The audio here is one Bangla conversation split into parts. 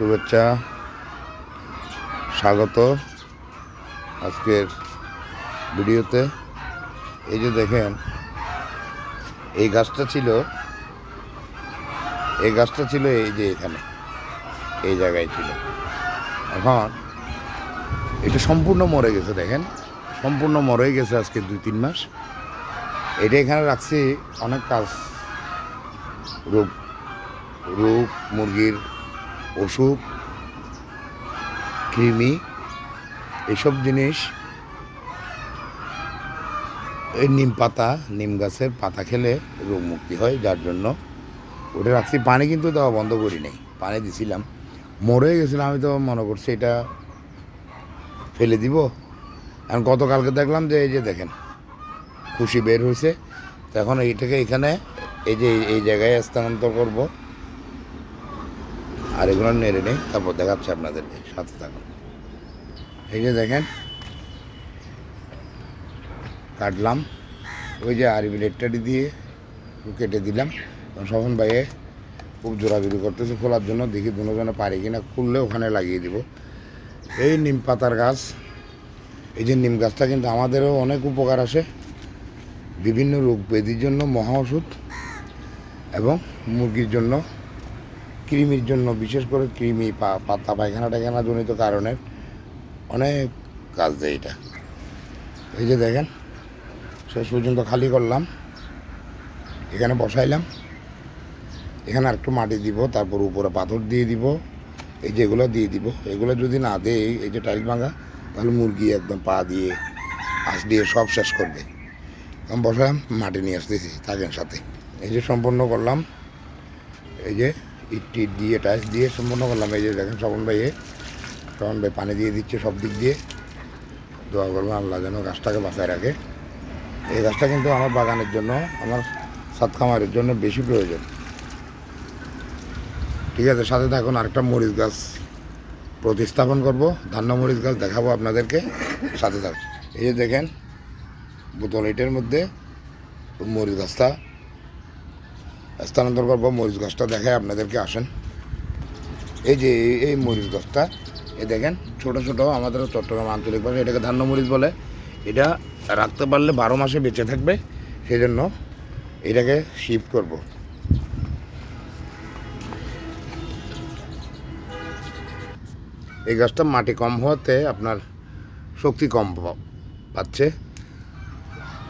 শুভেচ্ছা, স্বাগত আজকের ভিডিওতে। এই যে দেখেন, এই গাছটা ছিল, এই গাছটা ছিল এই যে এখানে, এই জায়গায় ছিল। এখন এটা সম্পূর্ণ মরে গেছে, দেখেন। সম্পূর্ণ মরে গেছে আজকে দুই, তিন মাস। এটা এখানে রাখছি, অনেক কাজ, রোগ রোগ, মুরগির অসুখ কৃমি, এসব জিনিস, এই নিম পাতা, নিম গাছের পাতা খেলে রোগ মুক্তি হয়, যার জন্য ওটা রাখছি পানি কিন্তু দেওয়া বন্ধ করি নাই, পানি দিছিলাম। মরে গেছিলাম, আমি তো মনে করছি এটা ফেলে দিব। এখন গতকালকে দেখলাম যে এই যে দেখেন, খুশি বের হয়েছে। এখন এইটাকে এখানে এই যে এই জায়গায় স্থানান্তর করব। আর এগুলো নেড়ে নেই তারপর দেখাচ্ছে আপনাদেরকে, সাথে থাকুন। এই যে দেখেন, কাটলাম, ওই যে আর ব্লেডটাটি দিয়ে কেটে দিলাম। স্বপন ভাইয়ে খুব জোরাজুরি করতেছে খোলার জন্য, দেখি দুজনে পারি কিনা, খুললে ওখানে লাগিয়ে দিব। এই নিম পাতার গাছ, এই যে নিম গাছটা কিন্তু আমাদেরও অনেক উপকার আসে, বিভিন্ন রোগ ব্যাধির জন্য, মহা ওষুধ এবং মুরগির জন্য। কৃমির জন্য, বিশেষ করে কৃমি পাতা, পায়খানা টায়খানা জনিত কারণে অনেক কাজ দেয় এটা। এই যে দেখেন, শেষ পর্যন্ত খালি করলাম, এখানে বসাইলাম, এখানে আর একটু মাটি দিব, তারপর উপরে পাথর দিয়ে দিব, এই যেগুলো দিয়ে দিব, এগুলো যদি না দেয় এই যে টাইল ভাঙা, তাহলে মুরগি একদম পা দিয়ে আঁশ দিয়ে সব শেষ করবে। আমি বসালাম, মাটি নিয়ে আসতেছি, থাকেন সাথে। এই যে সম্পন্ন করলাম, এই যে ইট টিট দিয়ে টাইস দিয়ে সম্পন্ন করলাম। এই যে দেখেন স্বপন ভাইয়ে, স্বপন ভাই পানি দিয়ে দিচ্ছে সব দিক দিয়ে। দোয়া করব আল্লাহ যেন গাছটাকে বাঁচায় রাখে। এই গাছটা কিন্তু আমার বাগানের জন্য, আমার সাত খামারের জন্য বেশি প্রয়োজন। ঠিক আছে, সাথে থাকুন, আরেকটা মরিচ গাছ প্রতিস্থাপন করব। ধান্য মরিচ গাছ দেখাবো আপনাদেরকে। সাথে থাকুন। এই যে দেখেন, বোতল এটার মধ্যে মরিচ গাছটা স্থানান্তর করব, মরিচ গাছটা দেখায় আপনাদেরকে আসেন। এই যে, এই- মরিচ গাছটা এই দেখেন, ছোট ছোট আমাদের চট্টগ্রাম আঞ্চলিক ভাষায় এটাকে ধান্য মরিচ বলে। এটা রাখতে পারলে বারো মাসে বেঁচে থাকবে সেই জন্য এটাকে শিফট করব। এই গাছটা মাটি কম হওয়াতে আপনার শক্তি কম পাচ্ছে।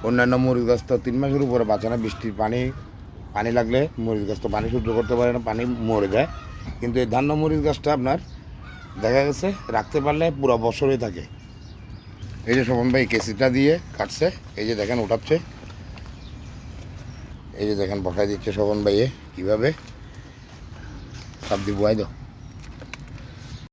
অন্যান্য মরিচ গাছ তো তিন মাসের উপরে বাঁচে না, বৃষ্টির পানি পানি লাগলে মরিচ গাছ তো পানি শুদ্ধ করতে পারে না, পানি মরে যায়। কিন্তু এই ধান্য মরিচ গাছটা আপনার দেখা গেছে রাখতে পারলে পুরো বছরই থাকে। এই যে শোভন ভাই কেসিটা দিয়ে কাটছে, এই যে দেখেন উঠাচ্ছে। এই যে দেখেন বসাই দিচ্ছে শোভন ভাইয়ে, কীভাবে? সব দিয়ে বুয়াই দাও